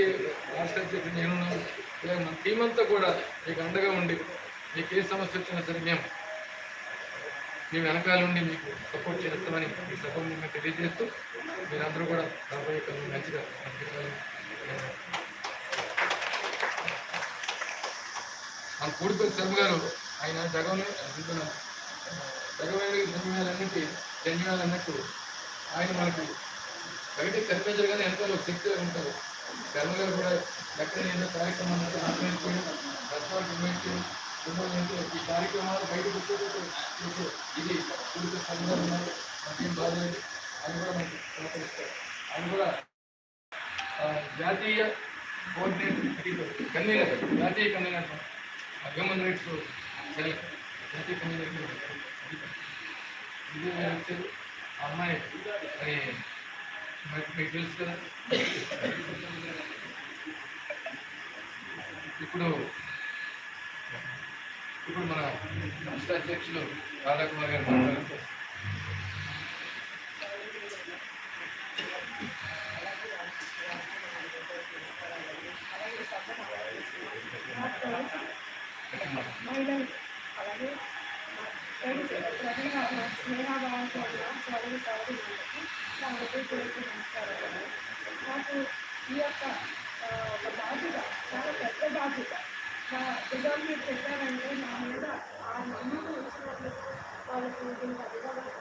జాతీయ రాష్ట్ర అధ్యక్షుడు నేనున్నాను ఇలాగ మన టీం అంతా కూడా మీకు అండగా ఉండి మీకు ఏ సమస్య వచ్చినా సరే మేము మీ వెనకాల నుండి మీకు సపోర్ట్ చేస్తామని మీ సపోర్ట్ మేము తెలియజేస్తూ మీరందరూ కూడా రాబోయే కాలం మంచిగా మన కూడిపల్లి శర్మ గారు ఆయన జగన్ జగమైన ధన్యవాదాలన్నింటి ధన్యవాదాలు అన్నట్టు ఆయన మనకి బయటకు కనిపించరు కానీ వెనకాల ఉంటారు. శర్మగారు కూడా ఎక్కడ ఎన్నో కార్యక్రమాలు ఆర్గనైజ్ రత్నాలు ఇన్వైట్ ఈ కార్యక్రమాలు బయటకు వచ్చేటట్టు ఇది కూడిపల్లి శర్మ గారు ఉన్నారు మనకేం బాధలేదు ఆయన కూడా మనకి సహకరిస్తారు. ఆయన కూడా జాతీయ కోఆర్డినేటర్ కన్వీనర్ జాతీయ కన్వీనర్ హ్యూమన్ రైట్స్ సెల్ జాతీయ కన్వీనర్ ఇది వచ్చారు అమ్మాయి. మరి మీకు తెలుసు కదా? ఇప్పుడు ఇప్పుడు మన రాష్ట్ర అధ్యక్షులు రాధాకుమార్ గారు మాట్లాడారు మహిళలు అలాగే ప్రజల స్నేహాభావంతో ఉన్న సోదరి సోదరులకి నా హృదయపూర్వక నమస్కారాలు నాకు ఈ యొక్క ఆ, ఒక బాధ్యత చాలా పెద్ద బాధ్యత. నా పిల్లలు మీరు నా మీద ఆ నమ్మకం వచ్చినప్పుడు వాళ్ళకి దీనికి అధికారులు